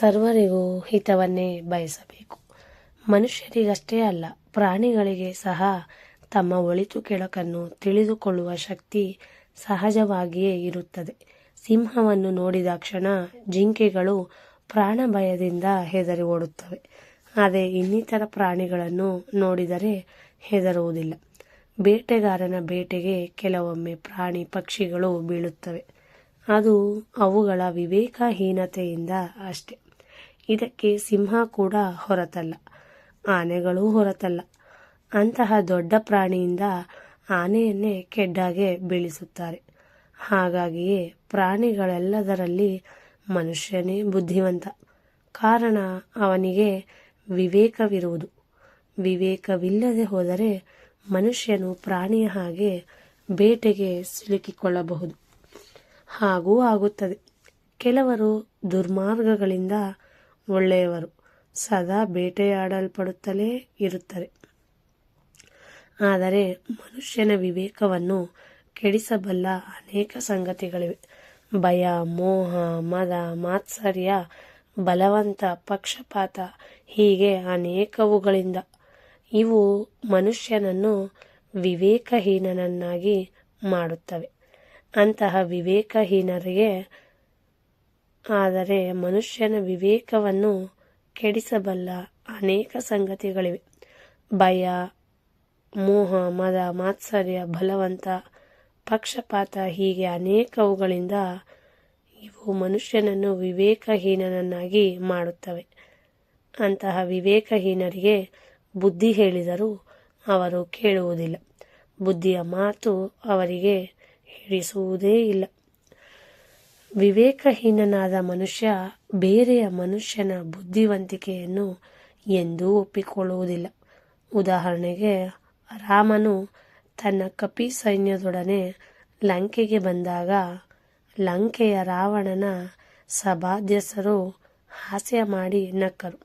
ಸರ್ವರಿಗೂ ಹಿತವನ್ನೇ ಬಯಸಬೇಕು. ಮನುಷ್ಯರಿಗಷ್ಟೇ ಅಲ್ಲ, ಪ್ರಾಣಿಗಳಿಗೆ ಸಹ ತಮ್ಮ ಒಳಿತು ಕೆಳಕನ್ನು ತಿಳಿದುಕೊಳ್ಳುವ ಶಕ್ತಿ ಸಹಜವಾಗಿಯೇ ಇರುತ್ತದೆ. ಸಿಂಹವನ್ನು ನೋಡಿದ ಕ್ಷಣ ಜಿಂಕೆಗಳು ಪ್ರಾಣ ಭಯದಿಂದ ಹೆದರಿ ಓಡುತ್ತವೆ. ಆದರೆ ಇನ್ನಿತರ ಪ್ರಾಣಿಗಳನ್ನು ನೋಡಿದರೆ ಹೆದರುವುದಿಲ್ಲ. ಬೇಟೆಗಾರನ ಬೇಟೆಗೆ ಕೆಲವೊಮ್ಮೆ ಪ್ರಾಣಿ ಪಕ್ಷಿಗಳು ಬೀಳುತ್ತವೆ. ಅದು ಅವುಗಳ ವಿವೇಕಹೀನತೆಯಿಂದ ಅಷ್ಟೆ. ಇದಕ್ಕೆ ಸಿಂಹ ಕೂಡ ಹೊರತಲ್ಲ. ಆನೆಗಳೂ ಹೊರತಲ್ಲ. ಅಂತಹ ದೊಡ್ಡ ಪ್ರಾಣಿಯಿಂದ ಆನೆಯನ್ನೇ ಕೆಡ್ಡಾಗೆ ಬೀಳಿಸುತ್ತಾರೆ. ಹಾಗಾಗಿಯೇ ಪ್ರಾಣಿಗಳೆಲ್ಲದರಲ್ಲಿ ಮನುಷ್ಯನೇ ಬುದ್ಧಿವಂತ. ಕಾರಣ ಅವನಿಗೆ ವಿವೇಕವಿರುವುದು. ವಿವೇಕವಿಲ್ಲದೆ ಹೋದರೆ ಮನುಷ್ಯನು ಪ್ರಾಣಿಯ ಹಾಗೆ ಬೇಟೆಗೆ ಸಿಲುಕಿಕೊಳ್ಳಬಹುದು. ಹಾಗೂ ಆಗುತ್ತದೆ. ಕೆಲವರು ದುರ್ಮಾರ್ಗಗಳಿಂದ ಒಳ್ಳೆಯವರು. ಸದಾ ಬೇಟೆಯಾಡಲ್ಪಡುತ್ತಲೇ ಇರುತ್ತಾರೆ. ಆದರೆ ಮನುಷ್ಯನ ವಿವೇಕವನ್ನು ಕೆಡಿಸಬಲ್ಲ ಅನೇಕ ಸಂಗತಿಗಳಿವೆ. ಭಯ, ಮೋಹ, ಮದ, ಮಾತ್ಸರ್ಯ, ಬಲವಂತ, ಪಕ್ಷಪಾತ ಹೀಗೆ ಅನೇಕವುಗಳಿಂದ. ಇವು ಮನುಷ್ಯನನ್ನು ವಿವೇಕಹೀನನನ್ನಾಗಿ ಮಾಡುತ್ತವೆ. ಅಂತಹ ವಿವೇಕಹೀನರಿಗೆ ಆದರೆ ಮನುಷ್ಯನ ವಿವೇಕವನ್ನು ಕೆಡಿಸಬಲ್ಲ ಅನೇಕ ಸಂಗತಿಗಳಿವೆ. ಭಯ, ಮೋಹ, ಮದ, ಮಾತ್ಸರ್ಯ, ಬಲವಂತ, ಪಕ್ಷಪಾತ ಹೀಗೆ ಅನೇಕವುಗಳಿಂದ ಇವು ಮನುಷ್ಯನನ್ನು ವಿವೇಕಹೀನನನ್ನಾಗಿ ಮಾಡುತ್ತವೆ. ಅಂತಹ ವಿವೇಕಹೀನರಿಗೆ ಬುದ್ಧಿ ಹೇಳಿದರೂ ಅವರು ಕೇಳುವುದಿಲ್ಲ. ಬುದ್ಧಿಯ ಮಾತು ಅವರಿಗೆ ಹಿಡಿಸುವುದೇ ಇಲ್ಲ. ವಿವೇಕಹೀನನಾದ ಮನುಷ್ಯ ಬೇರೆಯ ಮನುಷ್ಯನ ಬುದ್ಧಿವಂತಿಕೆಯನ್ನು ಎಂದೂ ಒಪ್ಪಿಕೊಳ್ಳುವುದಿಲ್ಲ. ಉದಾಹರಣೆಗೆ, ರಾಮನು ತನ್ನ ಕಪಿ ಸೈನ್ಯದೊಡನೆ ಲಂಕೆಗೆ ಬಂದಾಗ ಲಂಕೆಯ ರಾವಣನ ಸಭಾಧ್ಯಸರು ಹಾಸ್ಯ ಮಾಡಿ ನಕ್ಕರು.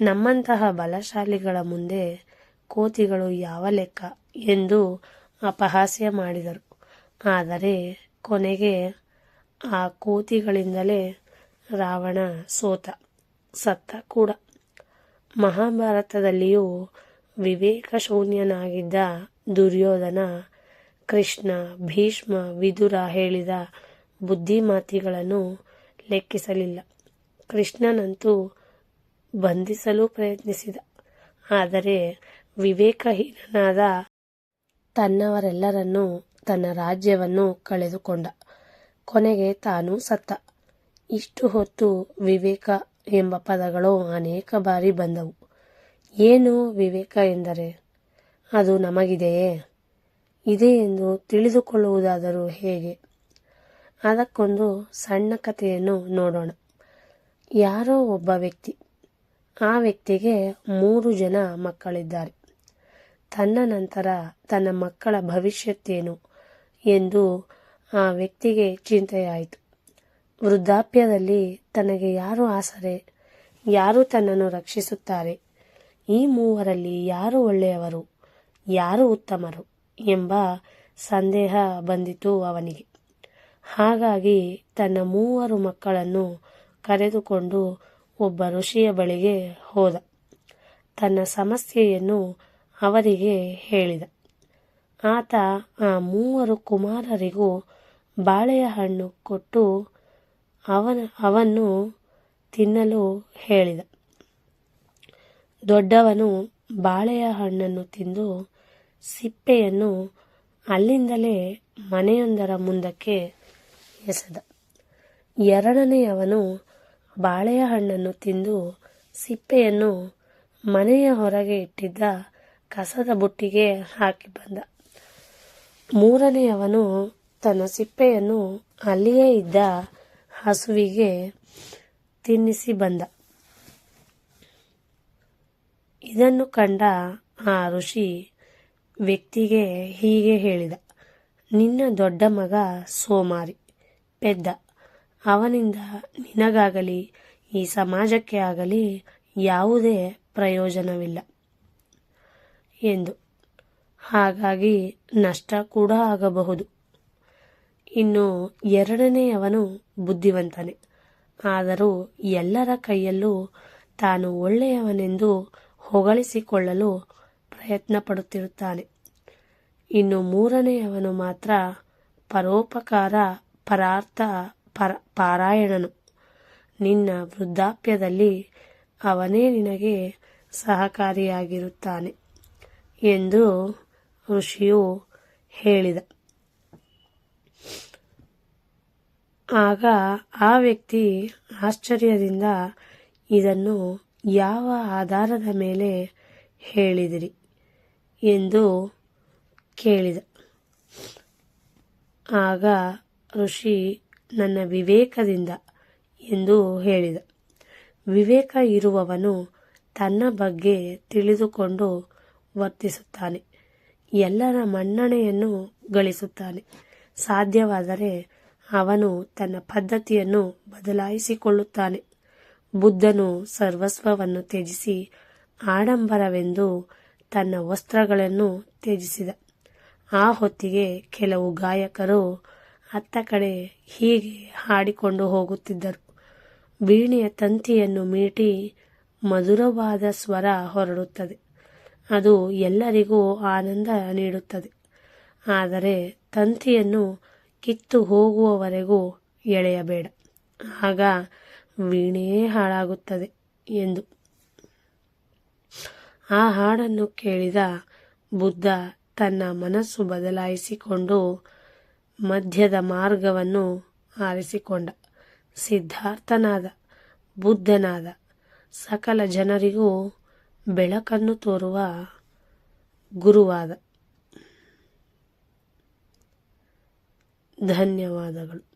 ನಮ್ಮಂತಹ ಬಲಶಾಲಿಗಳ ಮುಂದೆ ಕೋತಿಗಳು ಯಾವ ಲೆಕ್ಕ ಎಂದು ಅಪಹಾಸ್ಯ ಮಾಡಿದರು. ಆದರೆ ಕೊನೆಗೆ ಆ ಕೋತಿಗಳಿಂದಲೇ ರಾವಣ ಸೋತ, ಸತ್ತ ಕೂಡ. ಮಹಾಭಾರತದಲ್ಲಿಯೂ ವಿವೇಕ ಶೂನ್ಯನಾಗಿದ್ದ ದುರ್ಯೋಧನ ಕೃಷ್ಣ, ಭೀಷ್ಮ, ವಿದುರ ಹೇಳಿದ ಬುದ್ಧಿಮಾತಿಗಳನ್ನು ಲೆಕ್ಕಿಸಲಿಲ್ಲ. ಕೃಷ್ಣನಂತೂ ಬಂಧಿಸಲು ಪ್ರಯತ್ನಿಸಿದ. ಆದರೆ ವಿವೇಕಹೀನನಾದ ತನ್ನವರೆಲ್ಲರನ್ನೂ ತನ್ನ ರಾಜ್ಯವನ್ನು ಕಳೆದುಕೊಂಡ. ಕೊನೆಗೆ ತಾನು ಸತ್ತ. ಇಷ್ಟು ಹೊತ್ತು ವಿವೇಕ ಎಂಬ ಪದಗಳು ಅನೇಕ ಬಾರಿ ಬಂದವು. ಏನು ವಿವೇಕ ಎಂದರೆ? ಅದು ನಮಗಿದೆಯೇ? ಇದೆ ಎಂದು ತಿಳಿದುಕೊಳ್ಳುವುದಾದರೂ ಹೇಗೆ? ಅದಕ್ಕೊಂದು ಸಣ್ಣ ಕಥೆಯನ್ನು ನೋಡೋಣ. ಯಾರೋ ಒಬ್ಬ ವ್ಯಕ್ತಿ. ಆ ವ್ಯಕ್ತಿಗೆ ಮೂರು ಜನ ಮಕ್ಕಳಿದ್ದಾರೆ. ತನ್ನ ನಂತರ ತನ್ನ ಮಕ್ಕಳ ಭವಿಷ್ಯತ್ತೇನು ಎಂದು ಆ ವ್ಯಕ್ತಿಗೆ ಚಿಂತೆಯಾಯಿತು. ವೃದ್ಧಾಪ್ಯದಲ್ಲಿ ತನಗೆ ಯಾರು ಆಸರೆ? ಯಾರು ತನ್ನನ್ನು ರಕ್ಷಿಸುತ್ತಾರೆ? ಈ ಮೂವರಲ್ಲಿ ಯಾರು ಒಳ್ಳೆಯವರು? ಯಾರು ಉತ್ತಮರು? ಎಂಬ ಸಂದೇಹ ಬಂದಿತು ಅವನಿಗೆ. ಹಾಗಾಗಿ ತನ್ನ ಮೂವರು ಮಕ್ಕಳನ್ನು ಕರೆದುಕೊಂಡು ಒಬ್ಬ ಋಷಿಯ ಬಳಿಗೆ ಹೋದ. ತನ್ನ ಸಮಸ್ಯೆಯನ್ನು ಅವರಿಗೆ ಹೇಳಿದ. ಆತ ಆ ಮೂವರು ಕುಮಾರರಿಗೂ ಬಾಳೆಯ ಹಣ್ಣು ಕೊಟ್ಟು ಅವನ, ಅವನ್ನು ತಿನ್ನಲು ಹೇಳಿದ. ದೊಡ್ಡವನು ಬಾಳೆಯ ಹಣ್ಣನ್ನು ತಿಂದು ಸಿಪ್ಪೆಯನ್ನು ಅಲ್ಲಿಂದಲೇ ಮನೆಯೊಂದರ ಮುಂದಕ್ಕೆ ಎಸೆದ. ಎರಡನೆಯವನು ಬಾಳೆಯ ಹಣ್ಣನ್ನು ತಿಂದು ಸಿಪ್ಪೆಯನ್ನು ಮನೆಯ ಹೊರಗೆ ಇಟ್ಟಿದ್ದ ಕಸದ ಬುಟ್ಟಿಗೆ ಹಾಕಿ ಬಂದ. ಮೂರನೆಯವನು ತನ್ನ ಸಿಪ್ಪೆಯನ್ನು ಅಲ್ಲಿಯೇ ಇದ್ದ ಹಸುವಿಗೆ ತಿನ್ನಿಸಿ ಬಂದ. ಇದನ್ನು ಕಂಡ ಆ ಋಷಿ ವ್ಯಕ್ತಿಗೆ ಹೀಗೆ ಹೇಳಿದ, ನಿನ್ನ ದೊಡ್ಡ ಮಗ ಸೋಮಾರಿ ಪೆದ್ದ, ಅವನಿಂದ ನಿನಗಾಗಲಿ, ಈ ಸಮಾಜಕ್ಕೆ ಆಗಲಿ ಯಾವುದೇ ಪ್ರಯೋಜನವಿಲ್ಲ ಎಂದು. ಹಾಗಾಗಿ ನಷ್ಟ ಕೂಡ ಆಗಬಹುದು. ಇನ್ನು ಎರಡನೆಯವನು ಬುದ್ಧಿವಂತನೆ. ಆದರೂ ಎಲ್ಲರ ಕೈಯಲ್ಲೂ ತಾನು ಒಳ್ಳೆಯವನೆಂದು ಹೊಗಳಿಸಿಕೊಳ್ಳಲು ಪ್ರಯತ್ನ ಪಡುತ್ತಿರುತ್ತಾನೆ. ಇನ್ನು ಮೂರನೆಯವನು ಮಾತ್ರ ಪರೋಪಕಾರ, ಪರಾರ್ಥ, ಪರ, ಪಾರಾಯಣನು. ನಿನ್ನ ವೃದ್ಧಾಪ್ಯದಲ್ಲಿ ಅವನೇ ನಿನಗೆ ಸಹಕಾರಿಯಾಗಿರುತ್ತಾನೆ ಎಂದು ಋಷಿಯು ಹೇಳಿದ. ಆಗ ಆ ವ್ಯಕ್ತಿ ಆಶ್ಚರ್ಯದಿಂದ ಇದನ್ನು ಯಾವ ಆಧಾರದ ಮೇಲೆ ಹೇಳಿದಿರಿ ಎಂದು ಕೇಳಿದ. ಆಗ ಋಷಿ ನನ್ನ ವಿವೇಕದಿಂದ ಎಂದು ಹೇಳಿದ. ವಿವೇಕ ಇರುವವನು ತನ್ನ ಬಗ್ಗೆ ತಿಳಿದುಕೊಂಡು ವರ್ತಿಸುತ್ತಾನೆ. ಎಲ್ಲರ ಮನ್ನಣೆಯನ್ನು ಗಳಿಸುತ್ತಾನೆ. ಸಾಧ್ಯವಾದರೆ ಅವನು ತನ್ನ ಪದ್ಧತಿಯನ್ನು ಬದಲಾಯಿಸಿಕೊಳ್ಳುತ್ತಾನೆ. ಬುದ್ಧನು ಸರ್ವಸ್ವವನ್ನು ತ್ಯಜಿಸಿ ಆಡಂಬರವೆಂದು ತನ್ನ ವಸ್ತ್ರಗಳನ್ನು ತ್ಯಜಿಸಿದ. ಆ ಹೊತ್ತಿಗೆ ಕೆಲವು ಗಾಯಕರು ಅತ್ತ ಕಡೆ ಹೀಗೆ ಹಾಡಿಕೊಂಡು ಹೋಗುತ್ತಿದ್ದರು. ವೀಣೆಯ ತಂತಿಯನ್ನು ಮೀಟಿ ಮಧುರವಾದ ಸ್ವರ ಹೊರಡುತ್ತದೆ. ಅದು ಎಲ್ಲರಿಗೂ ಆನಂದ ನೀಡುತ್ತದೆ. ಆದರೆ ತಂತಿಯನ್ನು ಕಿತ್ತು ಹೋಗುವವರೆಗೂ ಎಳೆಯಬೇಡ. ಆಗ ವೀಣೆಯೇ ಹಾಳಾಗುತ್ತದೆ ಎಂದು. ಆ ಹಾಡನ್ನು ಕೇಳಿದ ಬುದ್ಧ ತನ್ನ ಮನಸ್ಸು ಬದಲಾಯಿಸಿಕೊಂಡು ಮಧ್ಯದ ಮಾರ್ಗವನ್ನು ಆರಿಸಿಕೊಂಡ. ಸಿದ್ಧಾರ್ಥನಾದ, ಬುದ್ಧನಾದ, ಸಕಲ ಜನರಿಗೂ ಬೆಳಕನ್ನು ತೋರುವ ಗುರುವಾದ. ಧನ್ಯವಾದಗಳು.